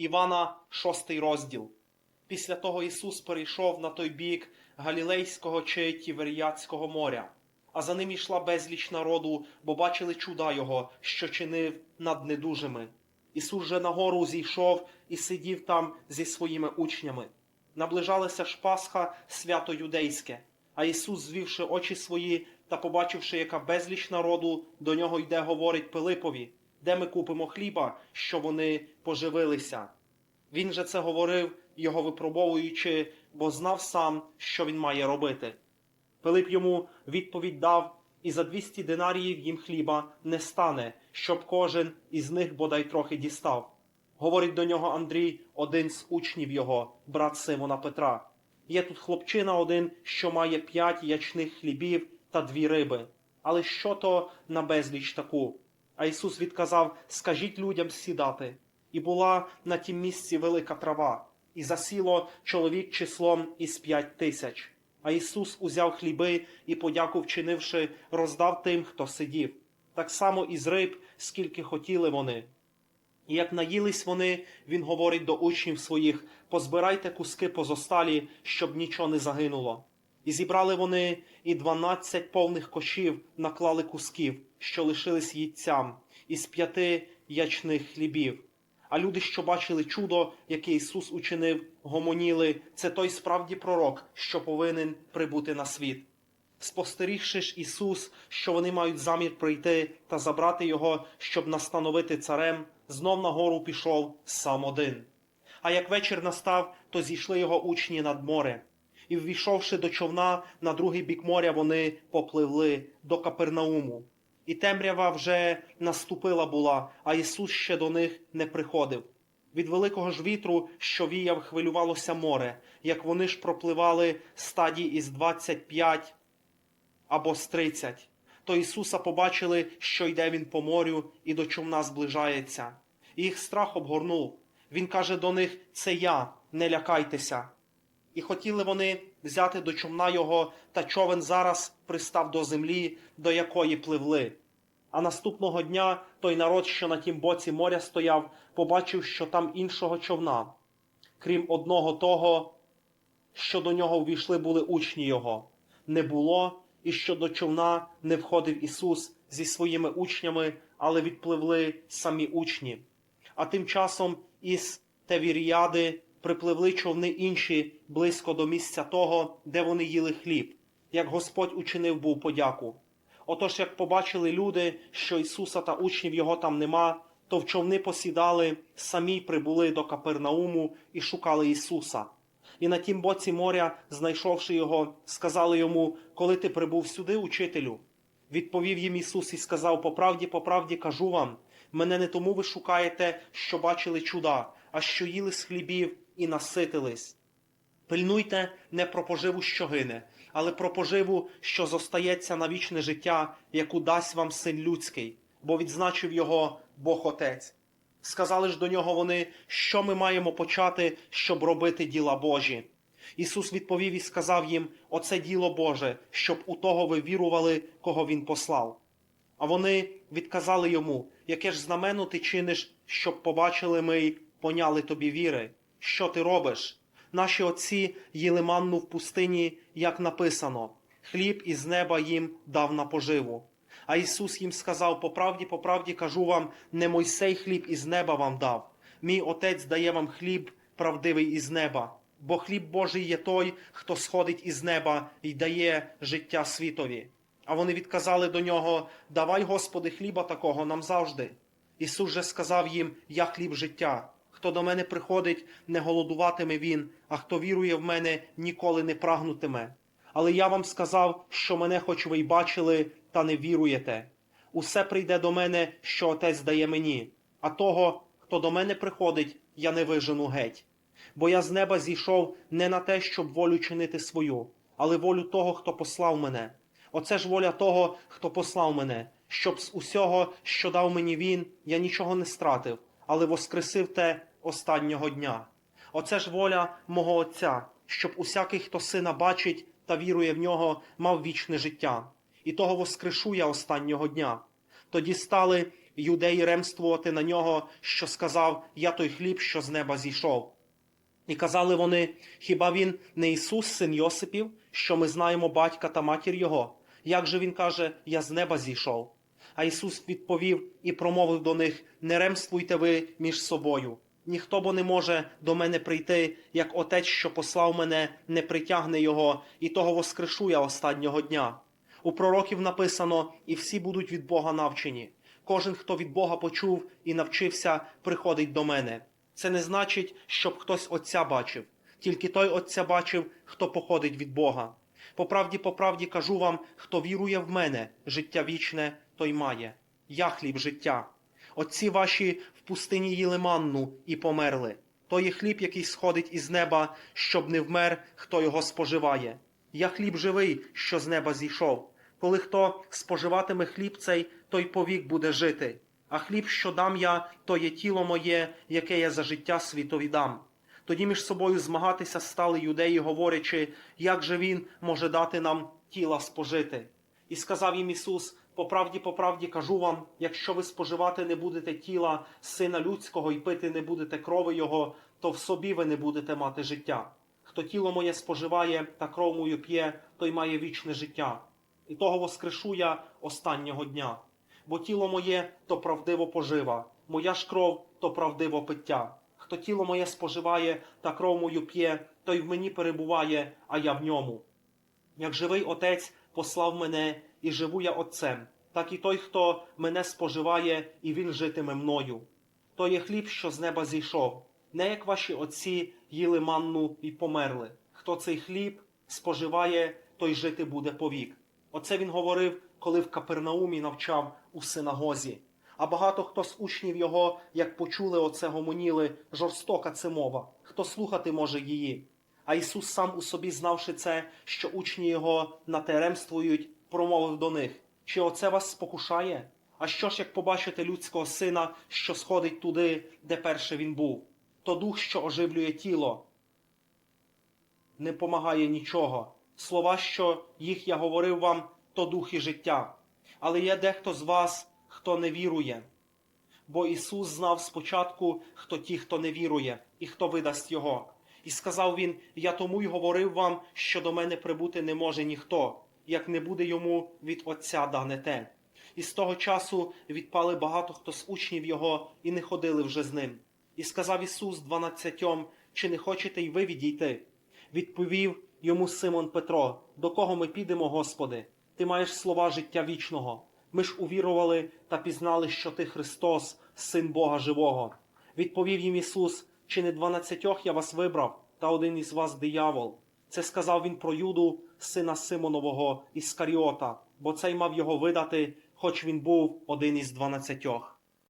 Івана, шостий розділ. Після того Ісус перейшов на той бік Галілейського чи Тіверіатського моря, а за ним йшла безліч народу, бо бачили чуда Його, що чинив над недужими. Ісус же нагору зійшов і сидів там зі своїми учнями. Наближалася ж Пасха свято юдейське, а Ісус, звівши очі свої та побачивши, яка безліч народу до нього йде, говорить Пилипові, де ми купимо хліба, що вони поживилися. Він же це говорив, його випробовуючи, бо знав сам, що він має робити. Пилип йому відповідь дав, і за двісті динаріїв їм хліба не стане, щоб кожен із них бодай трохи дістав. Говорить до нього Андрій, один з учнів його, брат Симона Петра. Є тут хлопчина один, що має п'ять ячних хлібів та дві риби. Але що то на безліч таку? А Ісус відказав: Скажіть людям сідати. І була на тім місці велика трава, і засіло чоловік числом із п'ять тисяч. А Ісус узяв хліби і, подяку вчинивши, роздав тим, хто сидів. Так само і з риб, скільки хотіли вони. І як наїлись вони, він говорить до учнів своїх: позбирайте куски позосталі, щоб нічого не загинуло. І зібрали вони і дванадцять повних кошів наклали кусків, що лишились їдцям, із п'яти ячних хлібів. А люди, що бачили чудо, яке Ісус учинив, гомоніли, це той справді пророк, що повинен прибути на світ. Спостерігши ж Ісус, що вони мають замір прийти та забрати його, щоб настановити царем, знов на гору пішов сам один. А як вечір настав, то зійшли його учні над море. І, ввійшовши до човна на другий бік моря, вони попливли до Капернауму. І темрява вже наступила була, а Ісус ще до них не приходив. Від великого ж вітру, що віяв, хвилювалося море, як вони ж пропливали стадій із 25 або з 30. То Ісуса побачили, що йде Він по морю і до човна зближається. І їх страх обгорнув. Він каже до них: Це я, не лякайтеся. І хотіли вони взяти до човна його, та човен зараз пристав до землі, до якої пливли. А наступного дня той народ, що на тім боці моря стояв, побачив, що там іншого човна, крім одного того, що до нього ввійшли були учні його, не було, і що до човна не входив Ісус зі своїми учнями, але відпливли самі учні. А тим часом із Тевіріади припливли човни інші близько до місця того, де вони їли хліб, як Господь учинив був подяку. Отож, як побачили люди, що Ісуса та учнів його там нема, то в човни посідали, самі прибули до Капернауму і шукали Ісуса. І на тім боці моря, знайшовши його, сказали йому, коли ти прибув сюди, учителю. Відповів їм Ісус і сказав: По правді, по правді кажу вам, мене не тому ви шукаєте, що бачили чуда, а що їли з хлібів і наситились. Пильнуйте не про поживу, що гине, але про поживу, що зостається на вічне життя, яку дасть вам син людський, бо відзначив його Бог Отець. Сказали ж до нього вони, що ми маємо почати, щоб робити діла Божі. Ісус відповів і сказав їм: Оце діло Боже, щоб у того ви вірували, кого Він послав. А вони відказали йому, яке ж знамено ти чиниш, щоб побачили ми й поняли тобі віри. Що ти робиш? Наші отці їли манну в пустині, як написано, хліб із неба їм дав на поживу. А Ісус їм сказав: по правді, по правді кажу вам, не Мойсей хліб із неба вам дав. Мій Отець дає вам хліб правдивий із неба. Бо хліб Божий є той, хто сходить із неба і дає життя світові. А вони відказали до нього: Давай, Господи, хліба такого нам завжди. Ісус же сказав їм: Я хліб життя. Хто до мене приходить, не голодуватиме він, а хто вірує в мене, ніколи не прагнутиме. Але я вам сказав, що мене, хоч ви й бачили, та не віруєте. Усе прийде до мене, що Отець дає мені, а того, хто до мене приходить, я не вижену геть. Бо я з неба зійшов не на те, щоб волю чинити свою, але волю того, хто послав мене. Оце ж воля того, хто послав мене, щоб з усього, що дав мені він, я нічого не стратив, але воскресив те останнього дня. Оце ж воля мого Отця, щоб усякий, хто сина бачить та вірує в нього, мав вічне життя. І того воскрешу я останнього дня. Тоді стали юдеї ремствувати на нього, що сказав Я той хліб, що з неба зійшов. І казали вони: хіба він не Ісус, син Йосипів, що ми знаємо батька та матір Його? Як же він каже, я з неба зійшов? А Ісус відповів і промовив до них: Не ремствуйте ви між собою. Ніхто бо не може до мене прийти, як отець, що послав мене, не притягне його, і того воскрешу я останнього дня. У пророків написано, і всі будуть від Бога навчені. Кожен, хто від Бога почув і навчився, приходить до мене. Це не значить, щоб хтось Отця бачив, тільки той Отця бачив, хто походить від Бога. По правді, по правді кажу вам, хто вірує в мене, життя вічне, той має. Я хліб життя. Отці ваші в пустині їли манну і померли. То є хліб, який сходить із неба, щоб не вмер, хто його споживає. Я хліб живий, що з неба зійшов. Коли хто споживатиме хліб цей, той повік буде жити. А хліб, що дам я, то є тіло моє, яке я за життя світові дам. Тоді між собою змагатися стали юдеї, говорячи, як же він може дати нам тіла спожити. І сказав їм Ісус: по правді, по правді кажу вам, якщо ви споживати не будете тіла сина людського і пити не будете крови Його, то в собі ви не будете мати життя. Хто тіло моє споживає та кров мою п'є, той має вічне життя. І того воскрешу я останнього дня. Бо тіло моє то правдиво пожива, моя ж кров то правдиво пиття. Хто тіло моє споживає та кров мою п'є, той в мені перебуває, а я в ньому. Як живий отець послав мене, і живу я Отцем, так і той, хто мене споживає, і він житиме мною. То є хліб, що з неба зійшов, не як ваші отці їли манну і померли. Хто цей хліб споживає, той жити буде повік. Оце він говорив, коли в Капернаумі навчав у синагозі. А багато хто з учнів його, як почули оце гомоніли, жорстока це мова, хто слухати може її. А Ісус сам у собі, знавши це, що учні його натеремствують, промовив до них: Чи оце вас спокушає? А що ж, як побачите людського сина, що сходить туди, де перше він був? То дух, що оживлює тіло, не помагає нічого. Слова, що їх я говорив вам, то дух і життя. Але є дехто з вас, хто не вірує. Бо Ісус знав спочатку, хто ті, хто не вірує, і хто видасть Його. І сказав він: Я тому й говорив вам, що до мене прибути не може ніхто, як не буде йому від Отця дане те. І з того часу відпали багато хто з учнів його і не ходили вже з ним. І сказав Ісус дванадцятьом, чи не хочете й ви відійти? Відповів йому Симон Петро: До кого ми підемо, Господи? Ти маєш слова життя вічного. Ми ж увірували та пізнали, що ти Христос, Син Бога Живого. Відповів їм Ісус: Чи не дванадцятьох я вас вибрав, та один із вас диявол? Це сказав він про Юду, сина Симонового Іскаріота, бо цей мав його видати, хоч він був один із дванадцятьох.